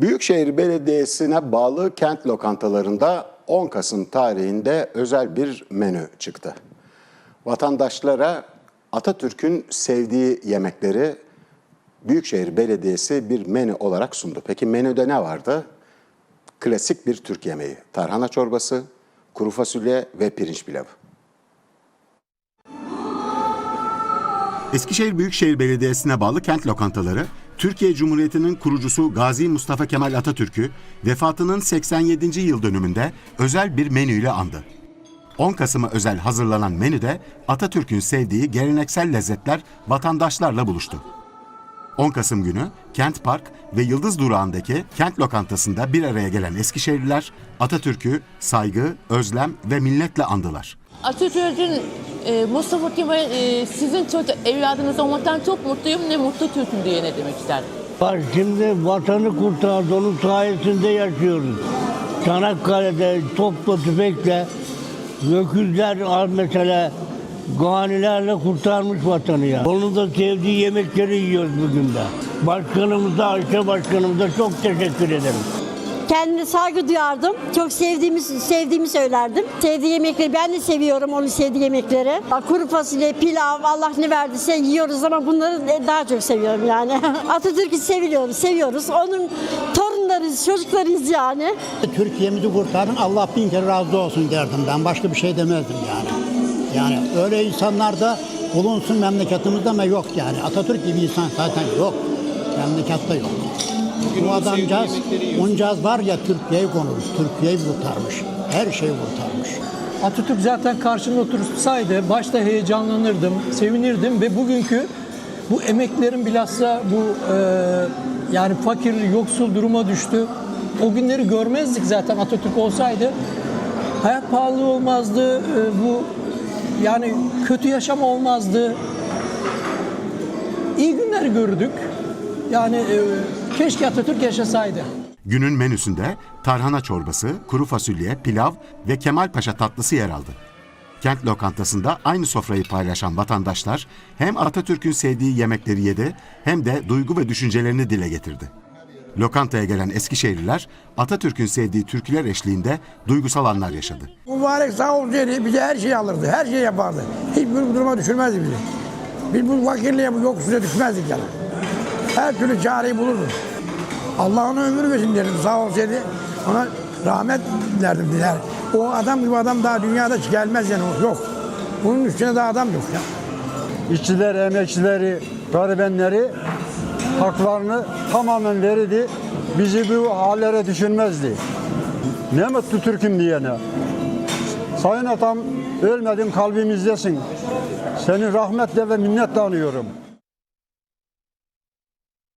Büyükşehir Belediyesi'ne bağlı kent lokantalarında 10 Kasım tarihinde özel bir menü çıktı. Vatandaşlara Atatürk'ün sevdiği yemekleri Büyükşehir Belediyesi bir menü olarak sundu. Peki menüde ne vardı? Klasik bir Türk yemeği. Tarhana çorbası, kuru fasulye ve pirinç pilavı. Eskişehir Büyükşehir Belediyesi'ne bağlı kent lokantaları, Türkiye Cumhuriyeti'nin kurucusu Gazi Mustafa Kemal Atatürk'ü vefatının 87. yıl dönümünde özel bir menüyle andı. 10 Kasım'a özel hazırlanan menüde Atatürk'ün sevdiği geleneksel lezzetler vatandaşlarla buluştu. 10 Kasım günü Kent Park ve Yıldız Durağı'ndaki kent lokantasında bir araya gelen Eskişehirliler Atatürk'ü saygı, özlem ve minnetle andılar. Atatürk'ün e, Mustafa Kemal e, sizin çocuk evladınız olmaktan çok mutluyum ne mutlu Türk'üm diye ne demek isterdim. Bak şimdi vatanı kurtardı, onun sayesinde yaşıyoruz. Çanakkale'de topla tüfekle, öküzler mesela ganilerle kurtarmış vatanı ya. Onun da sevdiği yemekleri yiyoruz bugün de. Başkanımıza, Ayşe Başkanımıza çok teşekkür ederim. Kendine saygı duyardım. Çok sevdiğimi, sevdiğimi söylerdim. Sevdiği yemekleri ben de seviyorum onun sevdiği yemekleri. Kuru fasulye, pilav, Allah ne verdiyse yiyoruz ama bunları daha çok seviyorum yani. Atatürk'ü seviyoruz, seviyoruz. Onun torunlarıyız, çocuklarıyız yani. Türkiye'mizi kurtardın Allah bin kere razı olsun derdim ben başka bir şey demezdim yani. Yani öyle insanlar da bulunsun memleketimizde ama yok yani. Atatürk gibi insan zaten yok. Memlekette yok. Bu adamcağız, oncağız var ya Türkiye'yi konurmuş, Türkiye'yi kurtarmış. Her şeyi kurtarmış. Atatürk zaten karşımda otursaydı başta heyecanlanırdım, sevinirdim ve bugünkü bu emeklerin bilhassa bu e, yani fakir, yoksul duruma düştü. O günleri görmezdik zaten Atatürk olsaydı. Hayat pahalılığı olmazdı, e, bu yani kötü yaşam olmazdı. İyi günler gördük. Yani e, keşke Atatürk yaşasaydı. Günün menüsünde tarhana çorbası, kuru fasulye, pilav ve Kemal Paşa tatlısı yer aldı. Kent lokantasında aynı sofrayı paylaşan vatandaşlar hem Atatürk'ün sevdiği yemekleri yedi hem de duygu ve düşüncelerini dile getirdi. Lokantaya gelen Eskişehirliler Atatürk'ün sevdiği türküler eşliğinde duygusal anlar yaşadı. Mübarek sağ olsaydı bize her şeyi alırdı, her şeyi yapardı. Hiçbir duruma düşürmezdi bizi. Biz bu fakirliğe, bu yoksulluğa düşmezdik yani. Her türlü çareyi bulurdu. Allah ona ömür versin derim sağ olsaydı. Ona rahmet dilerdim diler. O adam gibi adam daha dünyada gelmez yani yok. Bunun üstüne daha adam yok ya. işçiler, emekçileri, garibenleri haklarını tamamen verirdi. Bizi bu hallere düşünmezdi. Ne mutlu Türk'üm diyene. Sayın atam ölmedin kalbimizdesin. Seni rahmetle ve minnetle anıyorum.